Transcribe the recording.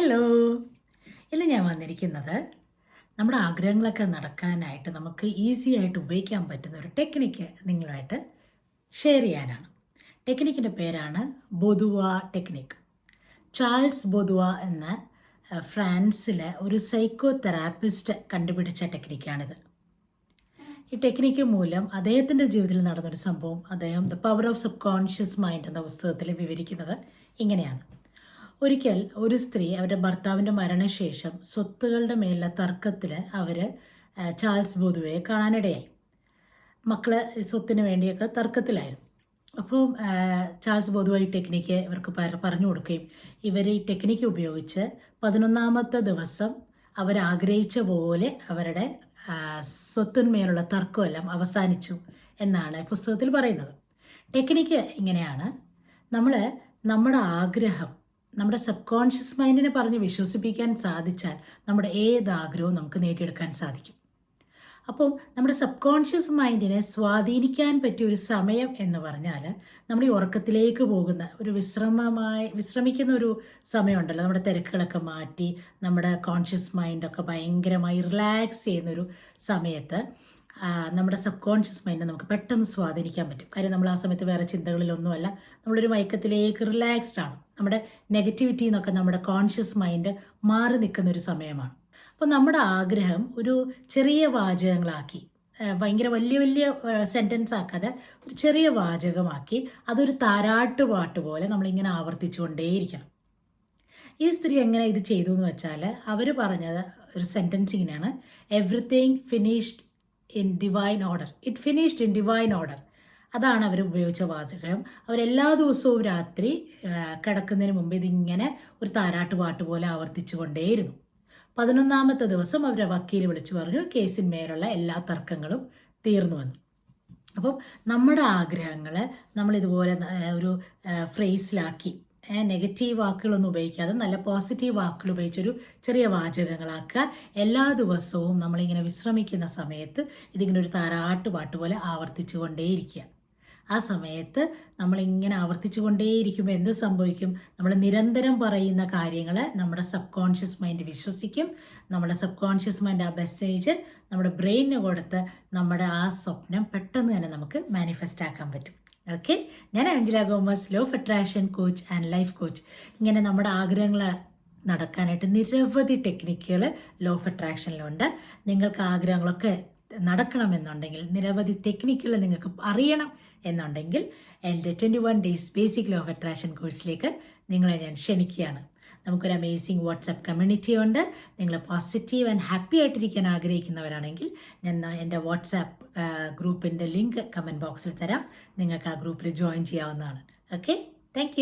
Hello ഇന്ന് ഞാൻ വന്നിരിക്കുന്നത് നമ്മുടെ ആഗ്രഹങ്ങളൊക്കെ നടക്കാനായിട്ട് നമുക്ക് ഈസി ആയിട്ട് ഉപയോഗിക്കാൻ പറ്റുന്ന ഒരു ടെക്നിക്ക് നിങ്ങളുമായിട്ട് ഷെയർ ചെയ്യാനാണ്. ടെക്നിക്കിന്റെ പേരാണ് ബൊതുവ ടെക്നിക്ക് ചാൾസ് ബൊതുവ എന്ന ഫ്രാൻസിലെ ഒരു സൈക്കോ തെറാപ്പിസ്റ്റ് കണ്ടുപിടിച്ച ടെക്നിക്കാണിത് ഈ ടെക്നിക്ക് മൂലം അദ്ദേഹത്തിന്റെ ജീവിതത്തിൽ നടന്നൊരു സംഭവം അദ്ദേഹം the power of subconscious mind എന്ന പുസ്തകത്തിൽ വിവരിക്കുന്നത് ഇങ്ങനെയാണ്. ഒരിക്കൽ ഒരു സ്ത്രീ അവരുടെ ഭർത്താവിന്റെ മരണശേഷം സ്വത്തുകളുടെ മേലുള്ള തർക്കത്തിൽ അവർ ചാൾസ് ബോധുവയെ കാണാനിടയായി. മക്കൾ സ്വത്തിന് വേണ്ടിയൊക്കെ തർക്കത്തിലായിരുന്നു. അപ്പോൾ ചാൾസ് ബോധുവ ഈ ടെക്നിക്ക് ഇവർക്ക് പറഞ്ഞു കൊടുക്കുകയും ഇവർ ഈ ടെക്നിക്ക് ഉപയോഗിച്ച് പതിനൊന്നാമത്തെ ദിവസം അവരാഗ്രഹിച്ച പോലെ അവരുടെ സ്വത്തിന്മേലുള്ള തർക്കമെല്ലാം അവസാനിച്ചു എന്നാണ് പുസ്തകത്തിൽ പറയുന്നത്. ടെക്നിക്ക് ഇങ്ങനെയാണ്. നമ്മൾ നമ്മുടെ ആഗ്രഹം നമ്മുടെ സബ് കോൺഷ്യസ് മൈൻഡിനെ പറഞ്ഞ് വിശ്വസിപ്പിക്കാൻ സാധിച്ചാൽ നമ്മുടെ ഏത് ആഗ്രഹവും നമുക്ക് നേടിയെടുക്കാൻ സാധിക്കും. അപ്പം നമ്മുടെ സബ് കോൺഷ്യസ് മൈൻഡിനെ സ്വാധീനിക്കാൻ പറ്റിയ ഒരു സമയം എന്ന് പറഞ്ഞാൽ നമ്മുടെ ഈ ഉറക്കത്തിലേക്ക് പോകുന്ന ഒരു വിശ്രമമായി വിശ്രമിക്കുന്ന ഒരു സമയമുണ്ടല്ലോ. നമ്മുടെ തിരക്കുകളൊക്കെ മാറ്റി നമ്മുടെ കോൺഷ്യസ് മൈൻഡൊക്കെ ഭയങ്കരമായി റിലാക്സ് ചെയ്യുന്നൊരു സമയത്ത് നമ്മുടെ സബ് കോൺഷ്യസ് മൈൻഡിനെ നമുക്ക് പെട്ടെന്ന് സ്വാധീനിക്കാൻ പറ്റും. കാര്യം നമ്മൾ ആ സമയത്ത് വേറെ ചിന്തകളിലൊന്നുമല്ല. നമ്മളൊരു മയക്കത്തിലേക്ക് റിലാക്സ്ഡ് ആണ്. നമ്മുടെ നെഗറ്റിവിറ്റി എന്നൊക്കെ നമ്മുടെ കോൺഷ്യസ് മൈൻഡ് മാറി നിൽക്കുന്ന ഒരു സമയമാണ്. അപ്പോൾ നമ്മുടെ ആഗ്രഹം ഒരു ചെറിയ വാചകങ്ങളാക്കി ഭയങ്കര വലിയ വലിയ സെന്റൻസ് ആക്കാതെ ഒരു ചെറിയ വാചകമാക്കി അതൊരു താരാട്ട് പാട്ട് പോലെ നമ്മളിങ്ങനെ ആവർത്തിച്ചുകൊണ്ടേയിരിക്കണം. ഈ സ്ത്രീ എങ്ങനെ ഇത് ചെയ്തു എന്ന് വെച്ചാൽ അവർ പറഞ്ഞത് ഒരു സെന്റൻസ് ഇങ്ങനെയാണ്. Everything finished in divine order it finished in divine order അതാണ് അവർ ഉപയോഗിച്ച വാചകം. അവരെല്ലാ ദിവസവും രാത്രി കിടക്കുന്നതിന് മുമ്പ് ഇതിങ്ങനെ ഒരു താരാട്ട് പാട്ട് പോലെ ആവർത്തിച്ചു കൊണ്ടേയിരുന്നു പതിനൊന്നാമത്തെ ദിവസം അവരെ വക്കീൽ വിളിച്ചു പറഞ്ഞു കേസിന്മേലുള്ള എല്ലാ തർക്കങ്ങളും തീർന്നു വന്നു അപ്പം നമ്മുടെ ആഗ്രഹങ്ങൾ നമ്മളിതുപോലെ ഒരു ഫ്രേസിലാക്കി നെഗറ്റീവ് വാക്കുകളൊന്നും ഉപയോഗിക്കാതെ നല്ല പോസിറ്റീവ് വാക്കുകൾ ഉപയോഗിച്ചൊരു ചെറിയ വാചകങ്ങളാക്കുക. എല്ലാ ദിവസവും നമ്മളിങ്ങനെ വിശ്രമിക്കുന്ന സമയത്ത് ഇതിങ്ങനെ ഒരു താരാട്ട് പാട്ട് പോലെ ആവർത്തിച്ചു കൊണ്ടേയിരിക്കുക. ആ സമയത്ത് നമ്മളിങ്ങനെ ആവർത്തിച്ചു കൊണ്ടേയിരിക്കുമ്പോൾ എന്ത് സംഭവിക്കും? നമ്മൾ നിരന്തരം പറയുന്ന കാര്യങ്ങൾ നമ്മുടെ സബ് കോൺഷ്യസ് മൈൻഡ് വിശ്വസിക്കും. നമ്മുടെ സബ് കോൺഷ്യസ് മൈൻഡ് ആ മെസ്സേജ് നമ്മുടെ ബ്രെയിനിന് കൊടുത്ത് നമ്മുടെ ആ സ്വപ്നം പെട്ടെന്ന് തന്നെ നമുക്ക് മാനിഫെസ്റ്റ് ആക്കാൻ പറ്റും. ഓക്കെ ഞാൻ Angela Gomez law of attraction coach and life coach ഇങ്ങനെ നമ്മുടെ ആഗ്രഹങ്ങൾ നടക്കാനായിട്ട് നിരവധി ടെക്നിക്കുകൾ ലോ ഓഫ് അട്രാക്ഷനിലുണ്ട് നിങ്ങൾക്ക് ആഗ്രഹങ്ങളൊക്കെ നടക്കണമെന്നുണ്ടെങ്കിൽ നിരവധി ടെക്നിക്കുകൾ നിങ്ങൾക്ക് അറിയണം എന്നുണ്ടെങ്കിൽ എന്റെ twenty one days basic law of attraction കോഴ്സിലേക്ക് നിങ്ങളെ ഞാൻ ക്ഷണിക്കുകയാണ്. നമുക്കൊരു അമേസിങ് വാട്സപ്പ് കമ്മ്യൂണിറ്റി ഉണ്ട്. നിങ്ങൾ പോസിറ്റീവ് ആൻഡ് ഹാപ്പി ആയിട്ടിരിക്കാൻ ആഗ്രഹിക്കുന്നവരാണെങ്കിൽ ഞാൻ എന്റെ വാട്സാപ്പ് ഗ്രൂപ്പിന്റെ ലിങ്ക് കമന്റ് ബോക്സിൽ തരാം. നിങ്ങൾക്ക് ആ ഗ്രൂപ്പിൽ ജോയിൻ ചെയ്യാവുന്നതാണ്. Okay thank